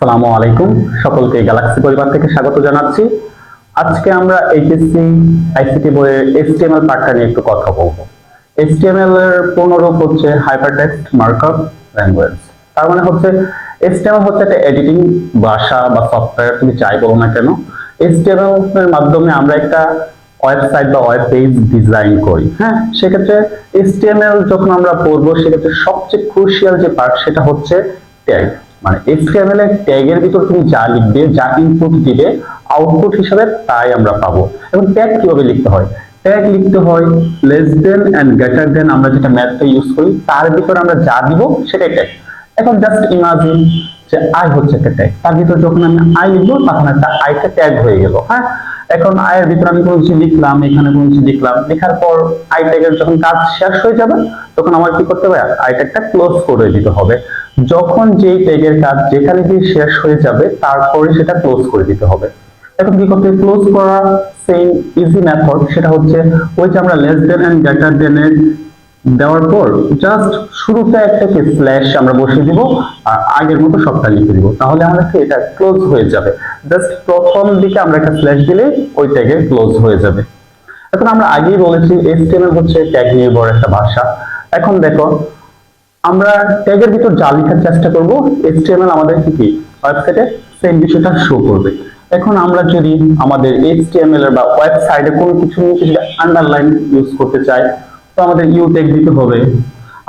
আসসালামু আলাইকুম। সকলকে গ্যালাক্সি পরিবার থেকে স্বাগত জানাচ্ছি। আজকে আমরা এইচএসসি আইসিটি বইয়ের এসটিএমএল পার্টটা নিয়ে একটু কথা বলব। এসটিএমএল এর পূর্ণরূপ হচ্ছে হাইপারটেক্সট মার্কআপ ল্যাঙ্গুয়েজ তার মানে হচ্ছে এসটিএমএল হচ্ছে একটা এডিটিং ভাষা বা সফটওয়্যার তুমি যাই বলো না কেন। এসটিএমএল এর মাধ্যমে আমরা একটা ওয়েবসাইট বা ওয়েব পেজ ডিজাইন করি। হ্যাঁ সেক্ষেত্রে এসটিএমএল যখন আমরা পড়ব, সেক্ষেত্রে সবচেয়ে ক্রুশিয়াল যে পার্ট সেটা হচ্ছে ট্যাগ মানে HTML এর ট্যাগের ভিতর তুমি যা লিখবে, যা ইনপুট দিবে আউটপুট হিসাবে তাই আমরা পাবো। এবং ট্যাগ কীভাবে লিখতে হয়? ট্যাগ লিখতে হয় less than and greater than আমরা যেটা ম্যাথে ইউজ করি, তার ভিতর আমরা যা দিব সেটাই ট্যাগ এখন জাস্ট ইমাজিন যে আই হচ্ছে একটা ট্যাগ তার ভিতর যখন আমি আই লিখব, তখন একটা আইটা ট্যাগ হয়ে গেল হ্যাঁ? এখন আয়ের ভিতরে আমি কোনো কিছু লিখলাম, এখানে কোনো কিছু লিখলাম, লেখার পর আই ট্যাগের যখন কাজ শেষ হয়ে যাবে, তখন আমার কি করতে হবে? আই ট্যাগটা ক্লোজ করে দিতে হবে। যখন যেই ট্যাগের কাজ যেখানে গিয়ে শেষ হয়ে যাবে, তারপরে সেটা ক্লোজ করে দিতে হবে। এখন কি করতে ক্লোজ করা সেম ইজি মেথড সেটা হচ্ছে ওই যে আমরা less than and greater than এর দেওয়ার পর জাস্ট শুরুতে একটা কি স্ল্যাশ আমরা বসিয়ে দিব, আর আগের মতো সবটা লিখে দিব। তাহলে আমাদের এটা ক্লোজ হয়ে যাবে। জাস্ট প্রথম দিকে আমরা একটা স্ল্যাশ দিলে ওই ট্যাগে ক্লোজ হয়ে যাবে। এখন আমরা আগেই বলেছি, HTML হচ্ছে ট্যাগ নির্ভর একটা ভাষা। এখন দেখো আমরা ট্যাগের ভিতর যা লেখার চেষ্টা করব, HTML আমাদের কি ওয়েবসাইটে সেম বিষয়টা শো করবে। এখন আমরা যদি আমাদের এর বা ওয়েবসাইটে কোনো কিছু নিয়ে আন্ডারলাইন ইউজ করতে চাই, তো আমাদের ইউ ট্যাগ দিতে হবে।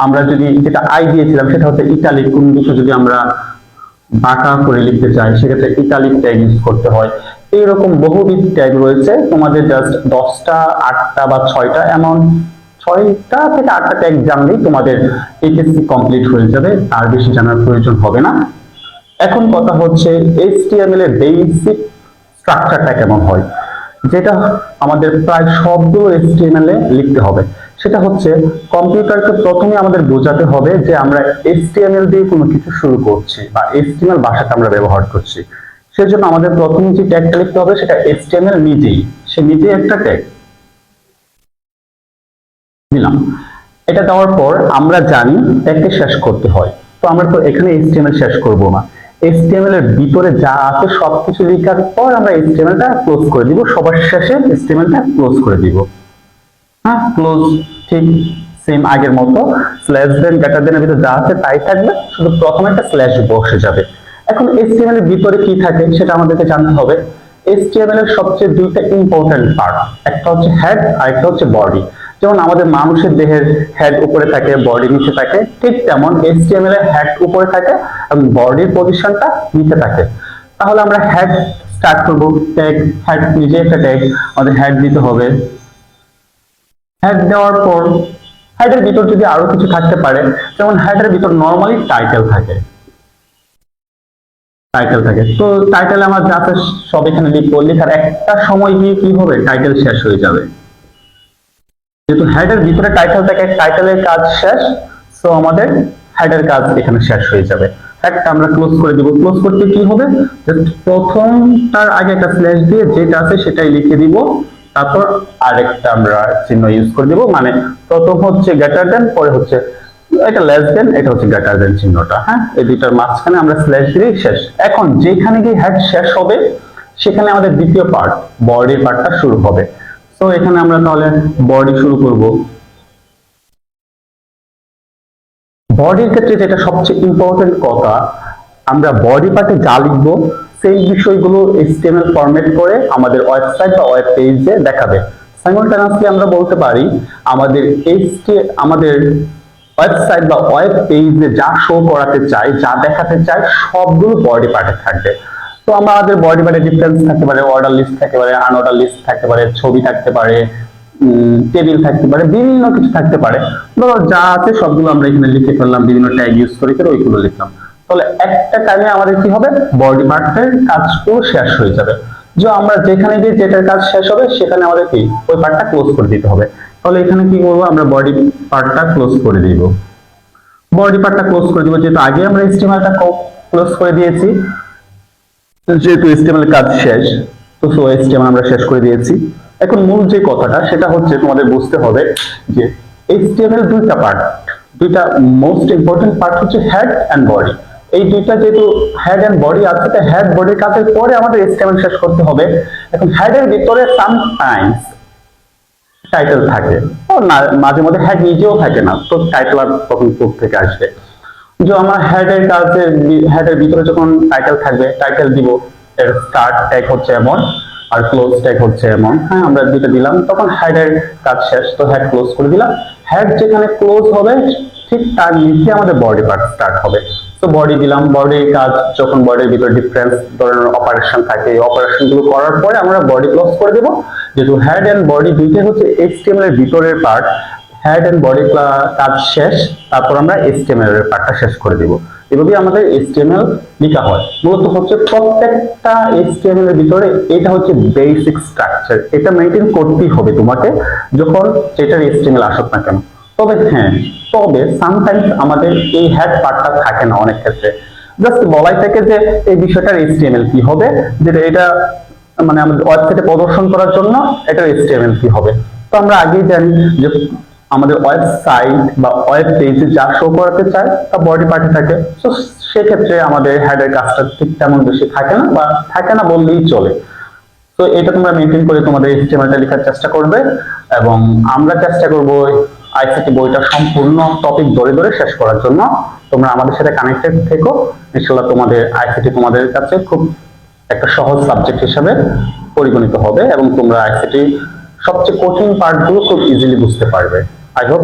আমরা যদি যেটা আই দিয়েছিলাম, সেটা হচ্ছে ইটালিক কোনো কিছু যদি আমরা বাঁকা করে লিখতে চাই, সেক্ষেত্রে ইটালিক ট্যাগ ইউজ করতে হয়। এইরকম বহুবিধ ট্যাগ রয়েছে। তোমাদের জাস্ট দশটা, আটটা বা ছয়টা এমন ছয়টা থেকে আটটা ট্যাগ জানলেই তোমাদের এইচএসসি কমপ্লিট হয়ে যাবে, তার বেশি জানার প্রয়োজন হবে না। এখন কথা হচ্ছে HTML এর বেসিক স্ট্রাকচারটা কেমন হয়? যেটা আমাদের প্রায় সবগুলো HTML এ লিখতে হবে। সেটা হচ্ছে কম্পিউটারকে প্রথমে আমাদের বোঝাতে হবে যে আমরা HTML দিয়ে কোনো কিছু শুরু করছি বা HTML ভাষাটা আমরা ব্যবহার করছি। সেজন্য আমাদের প্রথমে যে ট্যাগটা লিখতে হবে সেটা HTML নিজেই। সে নিজেই একটা ট্যাগ দিলাম এটা দেওয়ার পর আমরা জানি ট্যাগকে শেষ করতে হয়। তো আমরা তো এখানে HTML শেষ করব না। HTML এর ভিতরে যা আছে সবকিছু লেখার পর আমরা HTML টা ক্লোজ করে দিব। সবার শেষে HTML টা ক্লোজ করে দিব। হ্যাঁ ক্লোজ ঠিক সেম আগের মতো। স্ল্যাশ দেন গ্রেটার দেনের ভিতরে যা আছে তাই থাকবে। শুধু প্রথমে একটা স্ল্যাশ বসে যাবে। এখন HTML এর ভিতরে কি থাকে সেটা আমাদেরকে জানতে হবে। HTML এর সবচেয়ে দুইটা ইম্পর্টেন্ট পার্ট একটা হচ্ছে হেড আর একটা হচ্ছে বডি যেমন আমাদের মানুষের দেহের হেড উপরে থাকে বডি নিচে থাকে, ঠিক তেমন HTML এর হেড উপরে থাকে এবং বডির পজিশনটা নিচে থাকে। তাহলে আমরা হেড স্টার্ট করব ট্যাগ হেড নিজে একটা ট্যাগ আমাদের হেড দিতে হবে। হেড দেওয়ার পর হেডের ভিতর যদি আরও কিছু থাকতে পারে, যেমন হেডের ভিতর নর্মালি টাইটেল থাকে। টাইটেল থাকে। তো টাইটেল আমার যা সব এখানে লিখব। লেখার একটা সময় গিয়ে কি হবে? টাইটেল শেষ হয়ে যাবে। যেহেতু হেডের ভিতরে টাইটেল থাকে টাইটেলের কাজ শেষ সো আমাদের হেডের কাজ এখানে শেষ হয়ে যাবে। হেডটা আমরা ক্লোজ করে দিব। ক্লোজ করতে কি হবে? প্রথমটার আগে একটা স্ল্যাশ দিয়ে যেটা আছে সেটাই লিখে দিব। তারপর আরেকটা আমরা চিহ্ন ইউজ করে দিব। মানে প্রথম হচ্ছে গ্রেটার দেন পরে হচ্ছে এটা লেস দেন এটা হচ্ছে গ্রেটার দেন চিহ্নটা। হ্যাঁ এই দুইটার মাঝখানে আমরা স্ল্যাশ দিলেই শেষ। এখন যেখানে গিয়ে হেড শেষ হবে, সেখানে আমাদের দ্বিতীয় পার্ট বডির পার্টটা শুরু হবে। তো এখানে আমরা তাহলে বডি শুরু করব। বডির ক্ষেত্রে যেটা সবচেয়ে ইম্পর্টেন্ট কথা, আমরা বডি পার্টে যা লিখব, সেই বিষয়গুলো HTML ফরম্যাট করে আমাদের ওয়েবসাইট বা ওয়েব পেজে দেখাবে। সাইমultaneously আমরা বলতে পারি, আমাদের HT আমাদের ওয়েবসাইট বা ওয়েব পেজে যা শো করাতে চাই, যা দেখাতে চাই, সবগুলো বডি পার্টে থাকবে। তো আমাদের বডি পার্টে ডিফারেন্স থাকতে পারে অর্ডার লিস্ট থাকতে পারে আনঅর্ডার লিস্ট থাকতে পারে, ছবি থাকতে পারে টেবিল থাকতে পারে, বিভিন্ন কিছু থাকতে পারে। ধরো যা আছে সবগুলো আমরা এখানে লিখে ফেললাম, বিভিন্ন ট্যাগ ইউজ করে করে ওইগুলো লিখলাম। তাহলে একটা টাইমে আমাদের কি হবে? বডি পার্টের কাজগুলো শেষ হয়ে যাবে। যে আমরা যেখানে গিয়ে যেটার কাজ শেষ হবে, সেখানে আমাদের কি? ওই পার্টটা ক্লোজ করে দিতে হবে। তাহলে এখানে কি করব? আমরা বডি পার্টটা ক্লোজ করে দিব। বডি পার্টটা ক্লোজ করে দিব, যেহেতু আগে আমরা স্টিমারটা ক্লোজ করে দিয়েছি। যেহেতু এর কাজ শেষ, তো সো HTML আমরা শেষ করে দিয়েছি। এখন মূল যে কথাটা, সেটা হচ্ছে তোমাদের বুঝতে হবে যে HTML দুইটা পার্ট দুইটা মোস্ট ইম্পর্টেন্ট পার্ট হচ্ছে হেড এন্ড বডি এই দুইটা যেহেতু হেড এন্ড বডি আছে তো হেড বডির কাজের পরে আমাদের এস্টিমেল শেষ করতে হবে। এখন হেডের ভিতরে সামটাইমস টাইটেল থাকে। ও মাঝে মধ্যে হেড নিজেও থাকে না, তো টাইটেল আর তখন কোথ থেকে আসবে। যে আমার হেডের কাজে হেডের ভিতরে যখন টাইটেল থাকবে টাইটেল দিব, এর স্টার্ট ট্যাগ হচ্ছে এমন আর ক্লোজ ট্যাগ হচ্ছে এমন। হ্যাঁ আমরা দুটো দিলাম, তখন হেডের কাজ শেষ, তো হেড ক্লোজ করে দিলাম। হেড যেখানে ক্লোজ হবে, ঠিক তার নিচে আমাদের বডি পার্ট স্টার্ট হবে। তো বডি দিলাম বডির কাজ যখন বডির ভিতরে ডিফারেন্স ধরনের অপারেশন থাকে, এই অপারেশনগুলো করার পরে আমরা বডি ক্লোজ করে দেবো। যেহেতু হেড এন্ড বডি দুইটাই হচ্ছে এইচটিএমএল এর ভিতরের পার্ট হেড এন্ড বডি কাজ শেষ, তারপর আমরা এইচটিএমএল এর পার্টটা শেষ করে দিব। এভাবে আমাদের এইচটিএমএল লেখা হয়। মূলত হচ্ছে প্রত্যেকটা এইচটিএমএল এর ভিতরে এটা হচ্ছে বেসিক স্ট্রাকচার এটা মেনটেন করতেই হবে তোমাকে যখন যেটার এইচটিএমএল আসুক না কেন। তবে হ্যাঁ তবে সামটাইমস আমাদের এই হেড পার্টটা থাকে না অনেক ক্ষেত্রে। জাস্ট বলাই থাকে যে এই বিষয়টার এইচটিএমএল কি হবে যেটা এটা মানে আমাদের ওয়েবসাইটে প্রদর্শন করার জন্য এটার এইচটিএমএল কি হবে। তো আমরা আগেই জানি যে আমাদের ওয়েবসাইট বা ওয়েব পেজে যা শো করাতে চায়, তা বডি পার্টে থাকে। তো সেক্ষেত্রে আমাদের হেডের কাজটা ঠিক তেমন বেশি থাকে না বা থাকে না বললেই চলে। তো এটা তোমরা মেনটেন করে তোমাদের এইচটিএমএলটা লেখার চেষ্টা করবে এবং আমরা চেষ্টা করব আইসিটি বইটা সম্পূর্ণ টপিক ধরে ধরে শেষ করার জন্য। তোমরা আমাদের সাথে কানেক্টেড থেকো। ইনশাল্লাহ তোমাদের আইসিটি তোমাদের কাছে খুব একটা সহজ সাবজেক্ট হিসাবে পরিগণিত হবে এবং তোমরা আইসিটি সবচেয়ে কঠিন পার্টগুলো খুব ইজিলি বুঝতে পারবে। I hope